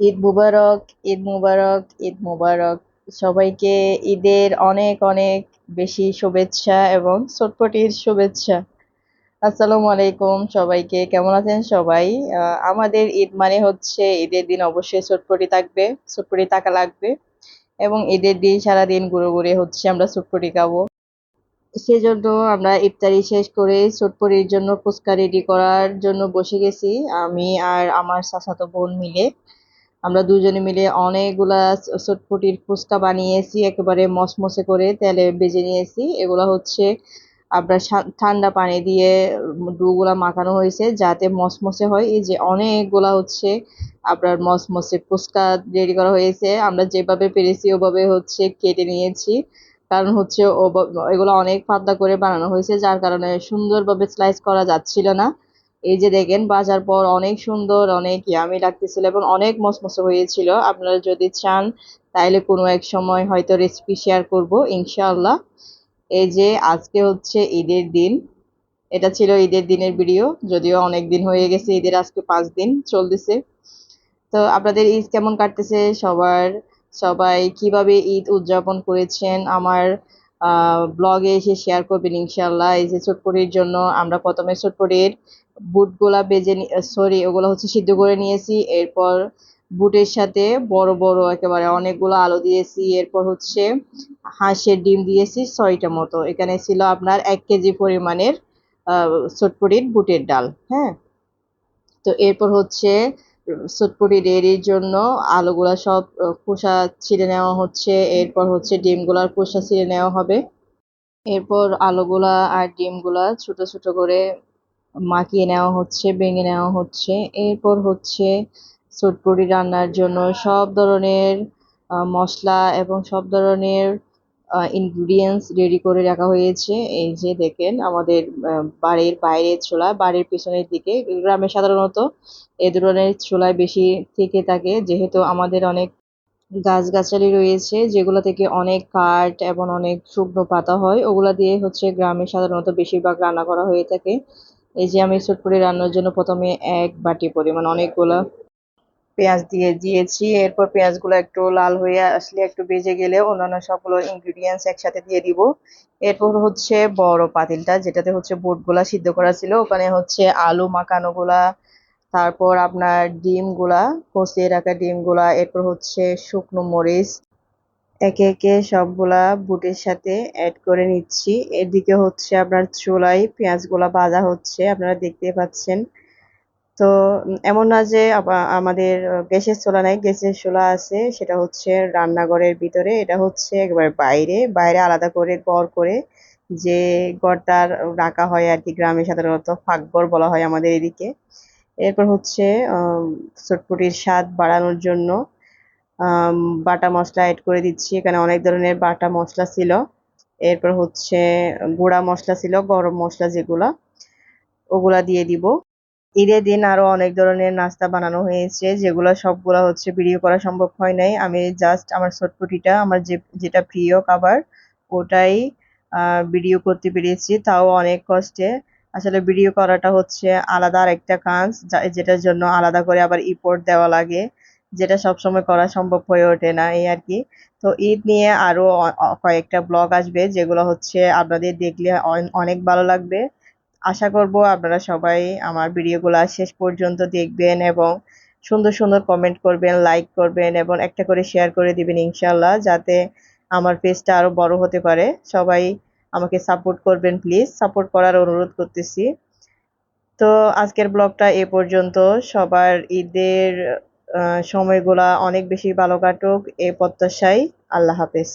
ঈদ মুবারক ঈদ মুবারক ঈদ মুবারক। সবাইকে ঈদের অনেক অনেক বেশি শুভেচ্ছা এবং চটপটির শুভেচ্ছা। আসসালামু আলাইকুম সবাইকে, কেমন আছেন সবাই? আমাদের ঈদ মানে হচ্ছে ঈদের দিন অবশ্যই চটপটি থাকবে চটপটি থাকা লাগবে এবং ঈদের দিন সারাদিন ঘুরে ঘুরে হচ্ছে আমরা চটপটি খাব। সেজন্য আমরা ইফতারি শেষ করে চটপটির জন্য ফুচকা রেডি করার জন্য বসে গেছি, আমি আর আমার চাচাতো বোন মিলে। আমরা দুজনে মিলে অনেকগুলা চটপটির ফুচকা বানিয়েছি, একেবারে মসমসে করে তেলে ভেজে নিয়েছি। এগুলা হচ্ছে আপনার ঠান্ডা পানি দিয়ে ডুগুলা মাখানো হয়েছে যাতে মসমসে হয়। এই যে অনেকগুলা হচ্ছে আপনার মসমসে ফুচকা রেডি করা হয়েছে। আমরা যেভাবে পেরেছি ওভাবে হচ্ছে কেটে নিয়েছি। কারণ হচ্ছে ও এগুলো অনেক পাতলা করে বানানো হয়েছে, যার কারণে সুন্দরভাবে স্লাইস করা যাচ্ছিল না। এই যে দেখেন, বাজার পর অনেক সুন্দর, অনেক ইয়ামি লাগতেছিল এবং অনেক মসমসে হয়েছিল। আপনারা যদি চান, তাইলে কোনো এক সময় হয়তো রেসিপি শেয়ার করব, ইনশাআল্লাহ। এই যে আজকে হচ্ছে ঈদের দিন। এটা ছিল ঈদের দিনের ভিডিও যদিও অনেক দিন হয়ে গেছে, ঈদের আজকে পাঁচ দিন চলতেছে। তো আপনাদের ঈদ কেমন কাটতেছে? সবার, সবাই কীভাবে ঈদ উদযাপন করেছেন? আমার ব্লগে এসে শেয়ার করবেন ইনশাল্লাহ এই যে চটপটির জন্য আমরা প্রথমে চটপটির বুটগুলা বেজে সরি ওগুলো হচ্ছে সিদ্ধ করে নিয়েছি। এরপর বুটের সাথে বড় বড় একেবারে অনেকগুলো আলু দিয়েছি। এরপর হচ্ছে হাঁসের ডিম দিয়েছি ছয়টা মতো। এখানে ছিল আপনার এক কেজি পরিমাণের চটপটির বুটের ডাল হ্যাঁ? তো এরপর হচ্ছে চটপটি রেডির জন্য আলুগুলা সব খোসা ছিঁড়ে নেওয়া হচ্ছে, এরপর হচ্ছে ডিমগুলার খোসা ছিঁড়ে নেওয়া হবে। এরপর আলুগুলা আর ডিমগুলা ছোট ছোট করে মাখিয়ে নেওয়া হচ্ছে, ভেঙে নেওয়া হচ্ছে। এরপর হচ্ছে চটপটি রান্নার জন্য সব ধরনের মশলা এবং সব ধরনের ইনগ্রিডিয়েন্টস রেডি করে রাখা হয়েছে। এই যে দেখেন, আমাদের বাড়ির বাইরের ছোলা বাড়ির পিছনের দিকে, গ্রামে সাধারণত এ ধরনের চুলায় বেশি থেকে থাকে। যেহেতু আমাদের অনেক গাছগাছালি রয়েছে, যেগুলো থেকে অনেক কাঠ এবং অনেক শুকনো পাতা হয়, ওগুলো দিয়ে হচ্ছে গ্রামে সাধারণত বেশিরভাগ রান্না করা হয়ে থাকে। এই যে আমি চটপটি রান্নার জন্য প্রথমে এক বাটি পরিমাণ অনেকগুলা পেঁয়াজ দিয়ে দিয়েছি। এরপর পেঁয়াজগুলো একটু লাল হয়ে আসলে একটু বেজে গেলে অন্যান্য সবগুলো ইনগ্রিডিয়েন্টস একসাথে দিয়ে দিব। এরপর হচ্ছে বড় পাতিলটা, যেটাতে হচ্ছে বুটগুলা সিদ্ধ করা ছিল। ওখানে হচ্ছে আলু মাখানো গুলা তারপর আপনার ডিমগুলা, কষিয়ে রাখা ডিমগুলা, এরপর হচ্ছে শুকনো মরিচ, একে একে সবগুলা বুটের সাথে অ্যাড করে নিচ্ছি। এদিকে হচ্ছে আপনার চুলায় পেঁয়াজগুলা ভাজা হচ্ছে, আপনারা দেখতে পাচ্ছেন। তো এমন না যে আমাদের গ্যাসের চুলা নাই, গ্যাসের চুলা আছে, সেটা হচ্ছে রান্নাঘরের ভিতরে, এটা হচ্ছে একবার বাইরে বাইরে আলাদা করে ঘর করে যে ঘরটা রাখা হয় আর কি গ্রামে সাধারণত ফাঁকঘর বলা হয় আমাদের এদিকে। এরপর হচ্ছে চটপটির স্বাদ বাড়ানোর জন্য বাটা মশলা অ্যাড করে দিচ্ছি, এখানে অনেক ধরনের বাটা মশলা ছিল। এরপর হচ্ছে গুঁড়া মশলা ছিল, গরম মশলা যেগুলা, ওগুলা দিয়ে দিব। ঈদের দিন আরও অনেক ধরনের নাস্তা বানানো হয়েছে, যেগুলো সবগুলো হচ্ছে ভিডিও করা সম্ভব হয় নাই। আমি জাস্ট আমার চটপটিটা আমার যে, যেটা প্রিয় খাবার, ওটাই ভিডিও করতে পেরেছি। তাও অনেক কষ্টে। আসলে ভিডিও করাটা হচ্ছে আলাদা আরেকটা কাজ, যা- যেটার জন্য আলাদা করে আবার ইপোর্ট দেওয়া লাগে, যেটা সবসময় করা সম্ভব হয়ে ওঠে না, এই আর কি। তো ঈদ নিয়ে আরও অ- কয়েকটা ব্লগ আসবে, যেগুলো হচ্ছে আপনাদের দেখলে অনেক ভালো লাগবে। আশা করব আপনারা সবাই আমার ভিডিওগুলো শেষ পর্যন্ত দেখবেন এবং সুন্দর সুন্দর কমেন্ট করবেন লাইক করবেন এবং একটা করে শেয়ার করে দিবেন ইনশাল্লাহ যাতে আমার পেজটা আরও বড় হতে পারে। সবাই আমাকে সাপোর্ট করবেন প্লিজ সাপোর্ট করার অনুরোধ করতেছি। তো আজকের ব্লগটা এ পর্যন্ত। সবার ঈদের সময়গুলা অনেক বেশি ভালো কাটুক এ প্রত্যাশায়। আল্লাহ হাফেজ।